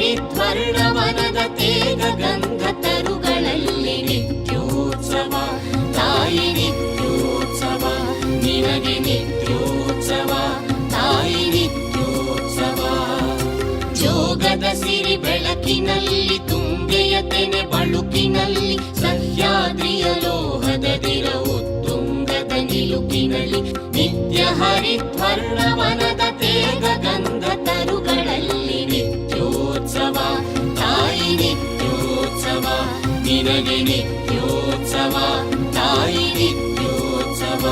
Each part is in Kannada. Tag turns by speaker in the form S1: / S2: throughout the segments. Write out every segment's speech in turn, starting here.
S1: ಹರಿತ್ವರ್ಣವನದ ತೇಗ ಗಂಧ ತರುಗಳಲ್ಲಿ ನಿತ್ಯೋತ್ಸವ. ತಾಯಿ ನಿತ್ಯೋತ್ಸವ, ನಿನಗೆ ನಿತ್ಯೋತ್ಸವ, ತಾಯಿ ನಿತ್ಯೋತ್ಸವ. ಜೋಗದ ಸಿರಿ ಬೆಳಕಿನಲ್ಲಿ, ತುಂಗೆಯ ತೆನೆ ಬಳುಕಿನಲ್ಲಿ, ಸಹ್ಯಾದ್ರಿಯ ಲೋಹದ ದಿರವು ತುಂಗದ ನಿಲುಕಿನಲ್ಲಿ, ನಿತ್ಯ ಹರಿತ್ವರ್ಣವನದ ನಿನಗೆ ನಿತ್ಯೋತ್ಸವ ತಾಯಿ ನಿತ್ಯೋತ್ಸವ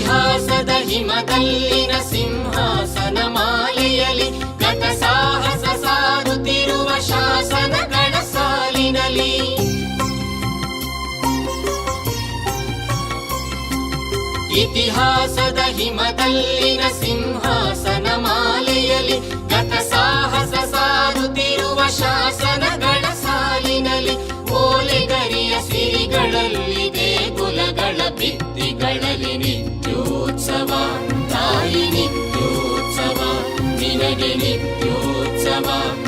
S1: ಇತಿಹಾಸದ ಹಿಮದಲ್ಲಿನ ಸಿಂಹಾಸನ ಮಾಲೆಯಲಿ ಗತ ಸಾಹಸ ಸಾರುತ್ತಿರುವ ಶಾಸನಗಳ ಸಾಲಿನಲಿ ಇತಿಹಾಸದ ಹಿಮದಲ್ಲಿನ ಸಿಂಹಾಸನ ಮಾಲೆಯಲಿ ಗತ ಸಾಹಸ ಸಾರುತ್ತಿರುವ ಶಾಸನಗಳ ಸಾಲಿನಲಿ ಓಲೆಗರಿಯ ಸಿರಿಗಳಲ್ಲಿ ದೇಗುಲಗಳ ಭಿತ್ತಿಗಳಲ್ಲಿ ನಿನಗೆ ನಿತ್ಯೋತ್ಸವ ತಾಯಿ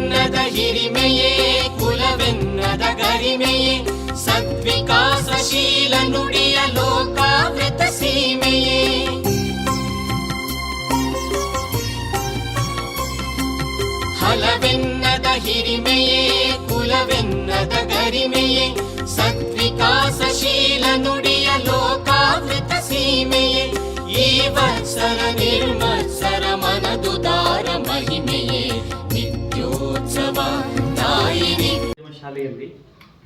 S1: ಹಲವೆನ್ನದ ಹಿರಿಮೆಯೇ ಕುಲವೆನ್ನದ ಗರಿಮೆಯೇ ಸದ್ವಿಕಾಸಶೀಲ ನುಡಿಯ ಲೋಕಾವೃತ ಸೀಮೆಯೇ. ಹಲವೆನ್ನದ ಹಿರಿಮೆಯೇ
S2: ಶಾಲೆಯಲ್ಲಿ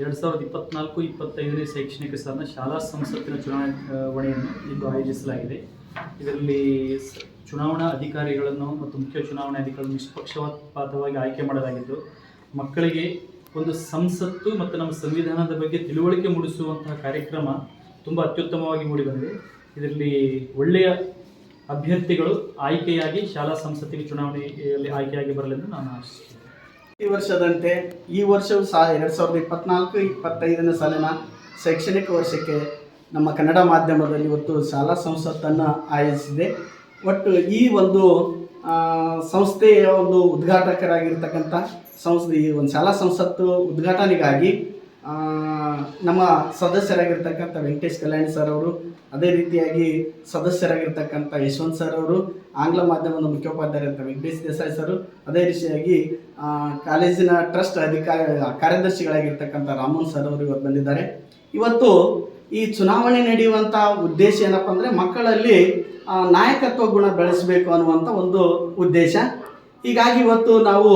S2: ಎರಡು ಸಾವಿರದ ಇಪ್ಪತ್ನಾಲ್ಕು, ಇಪ್ಪತ್ತೈದನೇ ಶೈಕ್ಷಣಿಕ ಸಾಲಿನ ಶಾಲಾ ಸಂಸತ್ತಿನ ಚುನಾವಣೆಯನ್ನು ಇಂದು ಆಯೋಜಿಸಲಾಗಿದೆ. ಇದರಲ್ಲಿ ಚುನಾವಣಾ ಅಧಿಕಾರಿಗಳನ್ನು ಮತ್ತು ಮುಖ್ಯ ಚುನಾವಣಾ ಅಧಿಕಾರಿಗಳನ್ನು ನಿಷ್ಪಕ್ಷಪಾತವಾಗಿ ಆಯ್ಕೆ ಮಾಡಲಾಗಿದ್ದು, ಮಕ್ಕಳಿಗೆ ಒಂದು ಸಂಸತ್ತು ಮತ್ತು ನಮ್ಮ ಸಂವಿಧಾನದ ಬಗ್ಗೆ ತಿಳುವಳಿಕೆ ಮೂಡಿಸುವಂತಹ ಕಾರ್ಯಕ್ರಮ ತುಂಬ ಅತ್ಯುತ್ತಮವಾಗಿ ಮೂಡಿಬಂದಿದೆ. ಇದರಲ್ಲಿ ಒಳ್ಳೆಯ ಅಭ್ಯರ್ಥಿಗಳು ಆಯ್ಕೆಯಾಗಿ ಶಾಲಾ ಸಂಸತ್ತಿಗೆ ಚುನಾವಣೆಯಲ್ಲಿ ಆಯ್ಕೆಯಾಗಿ ಬರಲೆಂದು ನಾನು ಆಶಿಸುತ್ತೇನೆ
S3: ಈ ವರ್ಷದಂತೆ ಈ ವರ್ಷವೂ ಸಹ ಎರಡು ಸಾವಿರದ ಇಪ್ಪತ್ನಾಲ್ಕು, ಇಪ್ಪತ್ತೈದನೇ ಸಾಲಿನ ಶೈಕ್ಷಣಿಕ ವರ್ಷಕ್ಕೆ ನಮ್ಮ ಕನ್ನಡ ಮಾಧ್ಯಮದಲ್ಲಿ ಇವತ್ತು ಶಾಲಾ ಸಂಸತ್ತನ್ನು ಆಯೋಜಿಸಿದೆ. ಒಟ್ಟು ಈ ಒಂದು ಸಂಸ್ಥೆಯ ಒಂದು ಉದ್ಘಾಟಕರಾಗಿರ್ತಕ್ಕಂಥ ಸಂಸ್ಥೆ, ಈ ಒಂದು ಶಾಲಾ ಸಂಸತ್ತು ಉದ್ಘಾಟನೆಗಾಗಿ ನಮ್ಮ ಸದಸ್ಯರಾಗಿರ್ತಕ್ಕಂಥ ವೆಂಕಟೇಶ್ ಕಲ್ಯಾಣ್ ಸರ್ ಅವರು, ಅದೇ ರೀತಿಯಾಗಿ ಸದಸ್ಯರಾಗಿರ್ತಕ್ಕಂಥ ಯಶವಂತ್ ಸರ್ ಅವರು ಆಂಗ್ಲ ಮಾಧ್ಯಮದ ಮುಖ್ಯೋಪಾಧ್ಯಾಯ ಅಂತ ವೆಂಕಟೇಶ್ ದೇಸಾಯಿ ಸರ್, ಅದೇ ರೀತಿಯಾಗಿ ಕಾಲೇಜಿನ ಟ್ರಸ್ಟ್ ಅಧಿಕಾರಿ, ಕಾರ್ಯದರ್ಶಿಗಳಾಗಿರ್ತಕ್ಕಂಥ ರಾಮನ್ ಸರ್ ಅವರು ಇವತ್ತು ಬಂದಿದ್ದಾರೆ. ಇವತ್ತು ಈ ಚುನಾವಣೆ ನಡೆಯುವಂಥ ಉದ್ದೇಶ ಏನಪ್ಪ ಅಂದರೆ ಮಕ್ಕಳಲ್ಲಿ ನಾಯಕತ್ವ ಗುಣ ಬೆಳೆಸಬೇಕು ಅನ್ನುವಂಥ ಒಂದು ಉದ್ದೇಶ. ಹೀಗಾಗಿ ಇವತ್ತು ನಾವು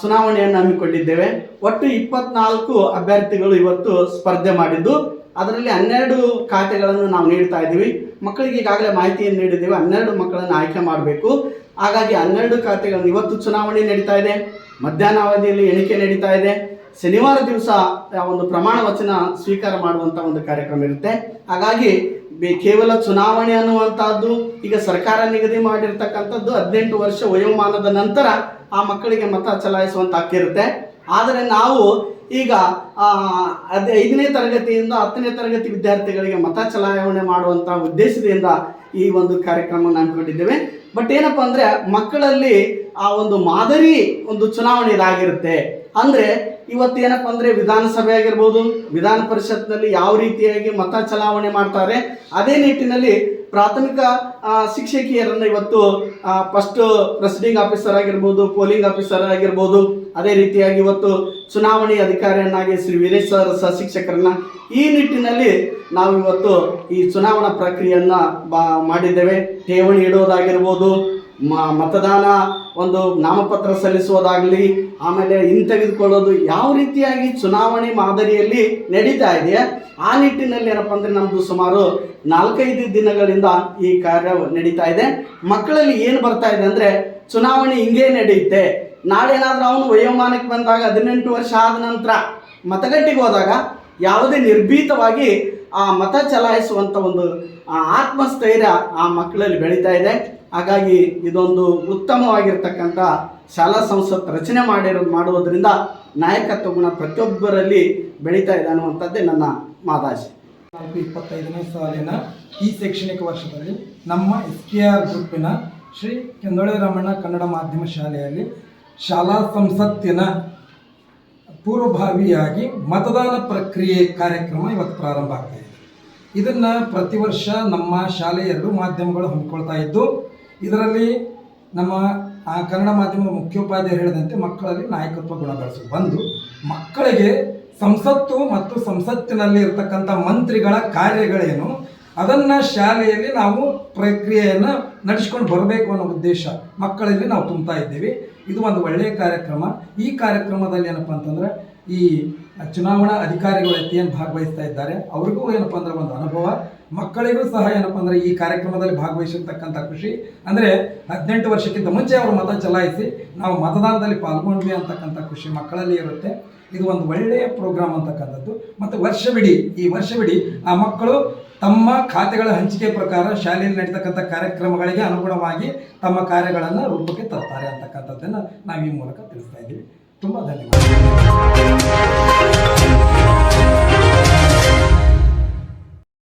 S3: ಚುನಾವಣೆಯನ್ನು ಹಮ್ಮಿಕೊಂಡಿದ್ದೇವೆ. ಒಟ್ಟು ಇಪ್ಪತ್ನಾಲ್ಕು ಅಭ್ಯರ್ಥಿಗಳು ಇವತ್ತು ಸ್ಪರ್ಧೆ ಮಾಡಿದ್ದು. ಅದರಲ್ಲಿ ಹನ್ನೆರಡು ಖಾತೆಗಳನ್ನು ನಾವು ನೀಡ್ತಾ ಇದ್ದೀವಿ. ಮಕ್ಕಳಿಗೆ ಈಗಾಗಲೇ ಮಾಹಿತಿಯನ್ನು ನೀಡಿದ್ದೇವೆ. ಹನ್ನೆರಡು ಮಕ್ಕಳನ್ನು ಆಯ್ಕೆ ಮಾಡಬೇಕು. ಹಾಗಾಗಿ ಹನ್ನೆರಡು ಖಾತೆಗಳನ್ನು ಇವತ್ತು ಚುನಾವಣೆ ನಡೀತಾ ಇದೆ. ಮಧ್ಯಾಹ್ನ ಅವಧಿಯಲ್ಲಿ ಎಣಿಕೆ ನಡೀತಾ ಇದೆ. ಶನಿವಾರ ದಿವಸ ಒಂದು ಪ್ರಮಾಣ ವಚನ ಸ್ವೀಕಾರ ಮಾಡುವಂಥ ಒಂದು ಕಾರ್ಯಕ್ರಮ ಇರುತ್ತೆ. ಹಾಗಾಗಿ ಕೇವಲ ಚುನಾವಣೆ ಅನ್ನುವಂಥದ್ದು ಈಗ ಸರ್ಕಾರ ನಿಗದಿ ಮಾಡಿರ್ತಕ್ಕಂಥದ್ದು ಹದಿನೆಂಟು ವರ್ಷ ವಯೋಮಾನದ ನಂತರ ಆ ಮಕ್ಕಳಿಗೆ ಮತ ಚಲಾಯಿಸುವಂತ ಹಕ್ಕಿರುತ್ತೆ. ಆದರೆ ನಾವು ಈಗ ಅದೇ ಐದನೇ ತರಗತಿಯಿಂದ ಹತ್ತನೇ ತರಗತಿ ವಿದ್ಯಾರ್ಥಿಗಳಿಗೆ ಮತ ಚಲಾವಣೆ ಮಾಡುವಂಥ ಉದ್ದೇಶದಿಂದ ಈ ಒಂದು ಕಾರ್ಯಕ್ರಮವನ್ನು ಹಮ್ಮಿಕೊಂಡಿದ್ದೇವೆ. ಬಟ್ ಏನಪ್ಪ ಅಂದರೆ ಮಕ್ಕಳಲ್ಲಿ ಆ ಒಂದು ಮಾದರಿ ಒಂದು ಚುನಾವಣೆ ಇದಾಗಿರುತ್ತೆ. ಅಂದರೆ ಇವತ್ತು ಏನಪ್ಪ ಅಂದರೆ ವಿಧಾನಸಭೆ ಆಗಿರ್ಬೋದು, ವಿಧಾನ ಪರಿಷತ್ನಲ್ಲಿ ಯಾವ ರೀತಿಯಾಗಿ ಮತ ಚಲಾವಣೆ ಮಾಡ್ತಾರೆ, ಅದೇ ನಿಟ್ಟಿನಲ್ಲಿ ಪ್ರಾಥಮಿಕ ಶಿಕ್ಷಕಿಯರನ್ನ ಇವತ್ತು ಫಸ್ಟ್ ಪ್ರೆಸಿಡಿಂಗ್ ಆಫೀಸರ್ ಆಗಿರ್ಬೋದು ಪೋಲಿಂಗ್ ಆಫೀಸರ್ ಆಗಿರ್ಬೋದು, ಅದೇ ರೀತಿಯಾಗಿ ಇವತ್ತು ಚುನಾವಣೆ ಅಧಿಕಾರಿಯನ್ನಾಗಿ ಶ್ರೀ ವೀರೇಶ್ ಸರ್ ಸಹ ಶಿಕ್ಷಕರನ್ನ ಈ ನಿಟ್ಟಿನಲ್ಲಿ ನಾವು ಇವತ್ತು ಈ ಚುನಾವಣಾ ಪ್ರಕ್ರಿಯೆಯನ್ನ ಬಾ, ಮಾಡಿದ್ದೇವೆ. ಠೇವಣಿ ಇಡೋದಾಗಿರ್ಬೋದು ಮತದಾನ ಒಂದು ನಾಮಪತ್ರ ಸಲ್ಲಿಸೋದಾಗಲಿ ಆಮೇಲೆ ಹಿಂತೆಗೆದುಕೊಳ್ಳೋದು ಯಾವ ರೀತಿಯಾಗಿ ಚುನಾವಣೆ ಮಾದರಿಯಲ್ಲಿ ನಡೀತಾ ಇದೆ ಆ ನಿಟ್ಟಿನಲ್ಲಿ ಏನಪ್ಪ ಅಂದರೆ ನಮ್ಮದು ಸುಮಾರು ನಾಲ್ಕೈದು ದಿನಗಳಿಂದ ಈ ಕಾರ್ಯ ನಡೀತಾ ಇದೆ. ಮಕ್ಕಳಲ್ಲಿ ಏನು ಬರ್ತಾ ಇದೆ ಅಂದರೆ ಚುನಾವಣೆ ಹಿಂಗೇ ನಡೆಯುತ್ತೆ. ನಾಳೆ ಏನಾದರೂ ಅವನು ವಯೋಮಾನಕ್ಕೆ ಬಂದಾಗ ಹದಿನೆಂಟು ವರ್ಷ ಆದ ನಂತರ ಮತಗಟ್ಟೆಗೆ ಹೋದಾಗ ಯಾವುದೇ ನಿರ್ಭೀತವಾಗಿ ಆ ಮತ ಚಲಾಯಿಸುವಂಥ ಒಂದು ಆ ಆತ್ಮಸ್ಥೈರ್ಯ ಆ ಮಕ್ಕಳಲ್ಲಿ ಬೆಳೀತಾ ಇದೆ. ಹಾಗಾಗಿ ಇದೊಂದು ಉತ್ತಮವಾಗಿರ್ತಕ್ಕಂಥ ಶಾಲಾ ಸಂಸತ್ ರಚನೆ ಮಾಡಿರೋ ಮಾಡುವುದರಿಂದ ನಾಯಕತ್ವ ಗುಣ ಪ್ರತಿಯೊಬ್ಬರಲ್ಲಿ ಬೆಳೀತಾ ಇದೆ ಅನ್ನುವಂಥದ್ದೇ ನನ್ನ ಮಾತಾಶೆ.
S4: ನಾಲ್ಕು ಇಪ್ಪತ್ತೈದನೇ ಸಾಲಿನ ಈ ಶೈಕ್ಷಣಿಕ ವರ್ಷದಲ್ಲಿ ನಮ್ಮ ಎಸ್ ಕೆ ಆರ್ ಗ್ರೂಪಿನ ಶ್ರೀ ಕೆಂದೊಳೆ ರಮಣ ಕನ್ನಡ ಮಾಧ್ಯಮ ಶಾಲೆಯಲ್ಲಿ ಶಾಲಾ ಸಂಸತ್ತಿನ ಪೂರ್ವಭಾವಿಯಾಗಿ ಮತದಾನ ಪ್ರಕ್ರಿಯೆ ಕಾರ್ಯಕ್ರಮ ಇವತ್ತು ಪ್ರಾರಂಭ ಆಗ್ತಾ ಇದೆ. ಇದನ್ನು ಪ್ರತಿ ವರ್ಷ ನಮ್ಮ ಶಾಲೆ ಎರಡು ಮಾಧ್ಯಮಗಳು ಹಮ್ಮಿಕೊಳ್ತಾ ಇದ್ದು, ಇದರಲ್ಲಿ ನಮ್ಮ, ಆ, ಕನ್ನಡ ಮಾಧ್ಯಮದ ಮುಖ್ಯೋಪಾಧ್ಯಾಯರು ಹೇಳಿದಂತೆ ಮಕ್ಕಳಲ್ಲಿ ನಾಯಕತ್ವ ಗುಣ ಬೆಳೆಸೋದು ಒಂದು, ಮಕ್ಕಳಿಗೆ ಸಂಸತ್ತು ಮತ್ತು ಸಂಸತ್ತಿನಲ್ಲಿ ಇರತಕ್ಕಂಥ ಮಂತ್ರಿಗಳ ಕಾರ್ಯಗಳೇನು, ಅದನ್ನು ಶಾಲೆಯಲ್ಲಿ ನಾವು ಪ್ರಕ್ರಿಯೆಯನ್ನು ನಡೆಸ್ಕೊಂಡು ಬರಬೇಕು ಅನ್ನೋ ಉದ್ದೇಶ ಮಕ್ಕಳಲ್ಲಿ ನಾವು ತುಂಬ್ತಾ ಇದ್ದೀವಿ. ಇದು ಒಂದು ಒಳ್ಳೆಯ ಕಾರ್ಯಕ್ರಮ. ಈ ಕಾರ್ಯಕ್ರಮದಲ್ಲಿ ಏನಪ್ಪ ಅಂತಂದ್ರೆ, ಈ ಚುನಾವಣಾ ಅಧಿಕಾರಿಗಳು ಏನು ಭಾಗವಹಿಸ್ತಾ ಇದ್ದಾರೆ. ಅವ್ರಿಗೂ ಏನಪ್ಪ ಅಂದ್ರೆ ಒಂದು ಅನುಭವ, ಮಕ್ಕಳಿಗೂ ಸಹ ಏನಪ್ಪ ಅಂದ್ರೆ ಈ ಕಾರ್ಯಕ್ರಮದಲ್ಲಿ ಭಾಗವಹಿಸಿರ್ತಕ್ಕಂಥ ಖುಷಿ. ಅಂದರೆ ಹದಿನೆಂಟು ವರ್ಷಕ್ಕಿಂತ ಮುಂಚೆ ಅವರು ಮತ ಚಲಾಯಿಸಿ ನಾವು ಮತದಾನದಲ್ಲಿ ಪಾಲ್ಗೊಂಡ್ವಿ ಅಂತಕ್ಕಂಥ ಖುಷಿ ಮಕ್ಕಳಲ್ಲಿ ಇರುತ್ತೆ. ಇದು ಒಂದು ಒಳ್ಳೆಯ ಪ್ರೋಗ್ರಾಮ್ ಅಂತಕ್ಕಂಥದ್ದು. ಮತ್ತು ವರ್ಷವಿಡೀ, ಈ ವರ್ಷವಿಡೀ ಆ ಮಕ್ಕಳು ತಮ್ಮ ಖಾತೆಗಳ ಹಂಚಿಕೆ ಪ್ರಕಾರ ಶಾಲೆಯಲ್ಲಿ ನಡೀತಕ್ಕಂಥ ಕಾರ್ಯಕ್ರಮಗಳಿಗೆ ಅನುಗುಣವಾಗಿ ತಮ್ಮ ಕಾರ್ಯಗಳನ್ನು ರೂಪಕ್ಕೆ ತರ್ತಾರೆ ಅಂತಕ್ಕಂಥದ್ದನ್ನು ನಾವು ಈ ಮೂಲಕ ತಿಳಿಸ್ತಾ ಇದ್ದೀವಿ. ತುಂಬ ಧನ್ಯವಾದ